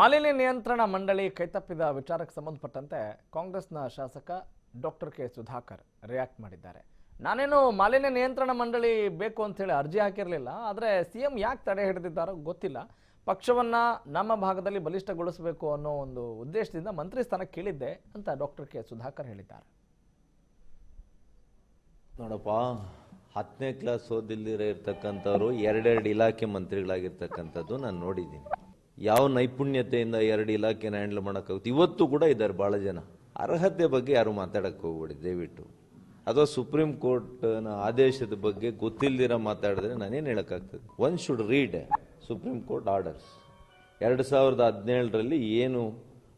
ಮಾಲಿನ್ಯ ನಿಯಂತ್ರಣ ಮಂಡಳಿ ಕೈತಪ್ಪಿದ ವಿಚಾರಕ್ಕೆ ಸಂಬಂಧಪಟ್ಟಂತೆ ಕಾಂಗ್ರೆಸ್ನ ಶಾಸಕ ಡಾಕ್ಟರ್ ಕೆ ಸುಧಾಕರ್ ರಿಯಾಕ್ಟ್ ಮಾಡಿದ್ದಾರೆ. ನಾನೇನು ಮಾಲಿನ್ಯ ನಿಯಂತ್ರಣ ಮಂಡಳಿ ಬೇಕು ಅಂತೇಳಿ ಅರ್ಜಿ ಹಾಕಿರಲಿಲ್ಲ, ಆದರೆ ಸಿ ಎಂ ಯಾಕೆ ತಡೆ ಹಿಡಿದಿದ್ದಾರೋ ಗೊತ್ತಿಲ್ಲ. ಪಕ್ಷವನ್ನು ನಮ್ಮ ಭಾಗದಲ್ಲಿ ಬಲಿಷ್ಠಗೊಳಿಸಬೇಕು ಅನ್ನೋ ಒಂದು ಉದ್ದೇಶದಿಂದ ಮಂತ್ರಿ ಸ್ಥಾನ ಕೇಳಿದ್ದೆ ಅಂತ ಡಾಕ್ಟರ್ ಕೆ ಸುಧಾಕರ್ ಹೇಳಿದ್ದಾರೆ. ನೋಡಪ್ಪ, ಹತ್ತನೇ ಕ್ಲಾಸ್ ಓದಿಲ್ಲದಿರ ಇರ್ತಕ್ಕಂಥವ್ರು ಎರಡೆರಡು ಇಲಾಖೆ ಮಂತ್ರಿಗಳಾಗಿರ್ತಕ್ಕಂಥದ್ದು ನಾನು ನೋಡಿದ್ದೀನಿ. ಯಾವ ನೈಪುಣ್ಯತೆಯಿಂದ ಎರಡು ಇಲಾಖೆನ ಹ್ಯಾಂಡಲ್ ಮಾಡೋಕ್ಕಾಗುತ್ತೆ? ಇವತ್ತು ಕೂಡ ಇದ್ದಾರೆ ಭಾಳ ಜನ. ಅರ್ಹತೆ ಬಗ್ಗೆ ಯಾರು ಮಾತಾಡಕ್ಕೆ ಹೋಗ್ಬೇಡಿ, ದಯವಿಟ್ಟು. ಅಥವಾ ಸುಪ್ರೀಂ ಕೋರ್ಟ್ನ ಆದೇಶದ ಬಗ್ಗೆ ಗೊತ್ತಿಲ್ಲದಿರ ಮಾತಾಡಿದ್ರೆ ನಾನೇನು ಹೇಳೋಕ್ಕಾಗ್ತದೆ? One should read supreme court orders ಎರಡು ಸಾವಿರದ ಹದಿನೇಳರಲ್ಲಿ ಏನು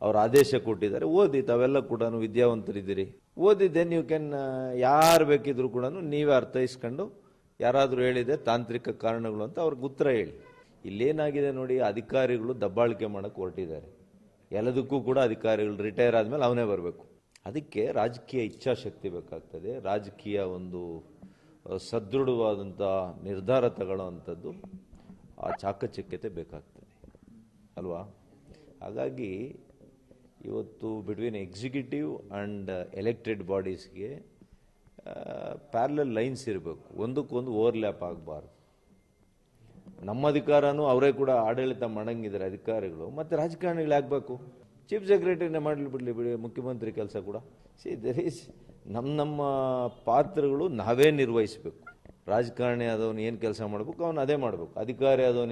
ಅವ್ರ ಆದೇಶ ಕೊಟ್ಟಿದ್ದಾರೆ? ಓದಿ ತಾವೆಲ್ಲ ಕೂಡ ವಿದ್ಯಾವಂತರಿದ್ದೀರಿ. ಓದಿದ್ದೆ ನೀವು ಕ್ಯಾನ್ ಯಾರು ಬೇಕಿದ್ರು ಕೂಡ ನೀವೇ ಅರ್ಥೈಸ್ಕೊಂಡು ಯಾರಾದರೂ ಹೇಳಿದೆ ತಾಂತ್ರಿಕ ಕಾರಣಗಳು ಅಂತ ಅವ್ರಿಗೆ ಉತ್ತರ ಹೇಳಿ. ಇಲ್ಲೇನಾಗಿದೆ ನೋಡಿ, ಅಧಿಕಾರಿಗಳು ದಬ್ಬಾಳಿಕೆ ಮಾಡಕ್ಕೆ ಹೊರಟಿದ್ದಾರೆ. ಎಲ್ಲದಕ್ಕೂ ಕೂಡ ಅಧಿಕಾರಿಗಳು ರಿಟೈರ್ ಆದಮೇಲೆ ಅವನೇ ಬರಬೇಕು. ಅದಕ್ಕೆ ರಾಜಕೀಯ ಇಚ್ಛಾಶಕ್ತಿ ಬೇಕಾಗ್ತದೆ. ರಾಜಕೀಯ ಒಂದು ಸದೃಢವಾದಂಥ ನಿರ್ಧಾರ ತಗೊಳ್ಳೋವಂಥದ್ದು ಆ ಚಾಕಚಕ್ಯತೆ ಬೇಕಾಗ್ತದೆ. ಅಲ್ವಾ? ಹಾಗಾಗಿ ಇವತ್ತು ಬಿಟ್ವೀನ್ ಎಕ್ಸಿಕ್ಯೂಟಿವ್ ಆ್ಯಂಡ್ ಎಲೆಕ್ಟೆಡ್ ಬಾಡೀಸ್ಗೆ ಪ್ಯಾರಲಲ್ ಲೈನ್ಸ್ ಇರಬೇಕು. ಒಂದಕ್ಕೊಂದು ಓವರ್ಲ್ಯಾಪ್ ಆಗಬಾರ್ದು. ನಮ್ಮ ಅಧಿಕಾರನೂ ಅವರೇ ಕೂಡ ಆಡಳಿತ ಮಾಡಂಗಿದ್ದಾರೆ ಅಧಿಕಾರಿಗಳು. ಮತ್ತು ರಾಜಕಾರಣಿಗಳು ಆಗಬೇಕು ಚೀಫ್ ಸೆಕ್ರೆಟರಿನೇ ಮಾಡಲಿ ಬಿಡಲಿ ಬಿಡಿ, ಮುಖ್ಯಮಂತ್ರಿ ಕೆಲಸ ಕೂಡ. ಸಿ ದರ್ ಈಸ್ ನಮ್ಮ ನಮ್ಮ ಪಾತ್ರಗಳು ನಾವೇ ನಿರ್ವಹಿಸಬೇಕು. ರಾಜಕಾರಣಿ ಆದವನು ಏನು ಕೆಲಸ ಮಾಡಬೇಕು, ಅವನು ಅದೇ ಮಾಡಬೇಕು. ಅಧಿಕಾರಿ ಆದವನು